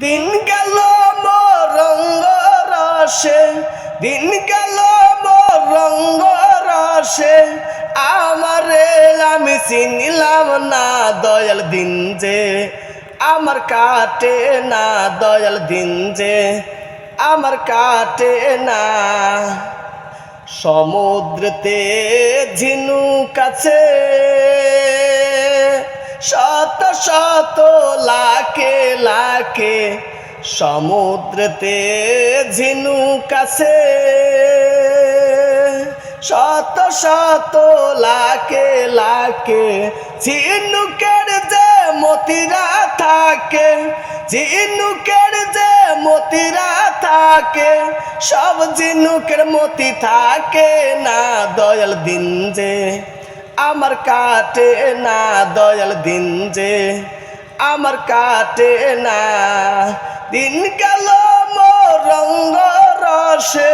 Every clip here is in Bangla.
দিন গেল রঙ্গ রসে দিন গেল রঙ্গ রসে আমার আমি চিনিলাম না দয়াল দিন যে। আমার কাটে না দয়াল দিন যে। আমার কাটে না। সমুদ্রতে ঝিনুক আছে। শত শত লাখে লাখে সমুদ্রতে ঝিনুক আছে শত শত লাখে লাখে ঝিনুকের যে মতিরা থাকে, ঝিনুকের যে মতিরা থাকে, সব ঝিনুকের মতি থাকে না দয়াল দিন যে। আমার কাটে না দয়াল দিন যে, আমার কাটে না। দিন গেল মোর রঙ্গ রসে,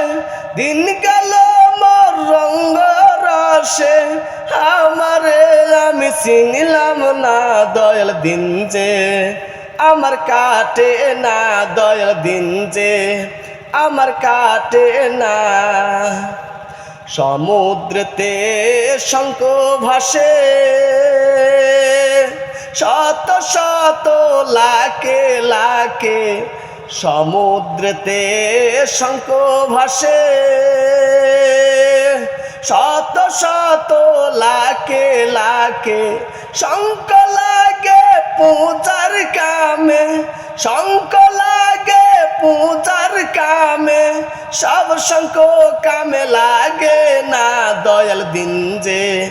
দিন গেল মোর রঙ্গ রসে, আমারে আমি চিনিলাম না দয়াল দিন যে, আমার কাটে না দয়াল দিন যে, আমার কাটে না। সমুদ্রতে শঙ্খ ভাসে। শত শত লাখে লাখে সমুদ্রতে শঙ্খ ভাসে। শত শত লাখে লাখে শঙ্খ লাগে পূজার কামে। শঙ্খ কামে, সব শঙ্খ কামে লাগে না দয়াল দিন যে।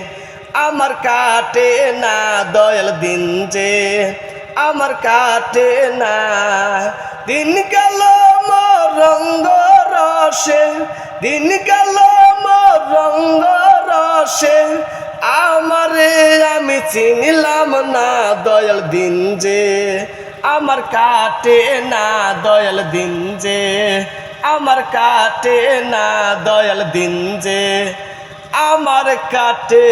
আমার কাটে না দয়াল দিন যে। আমার কাটে না। দিন গেল রঙ্গ রসে, দিন গেল রঙ্গ রসে। আমারে আমি চিনিলাম না দয়াল দিন যে। আমার কাটে না দয়াল দিন যে আমার কাটে না দয়াল দিন যে আমার কাটে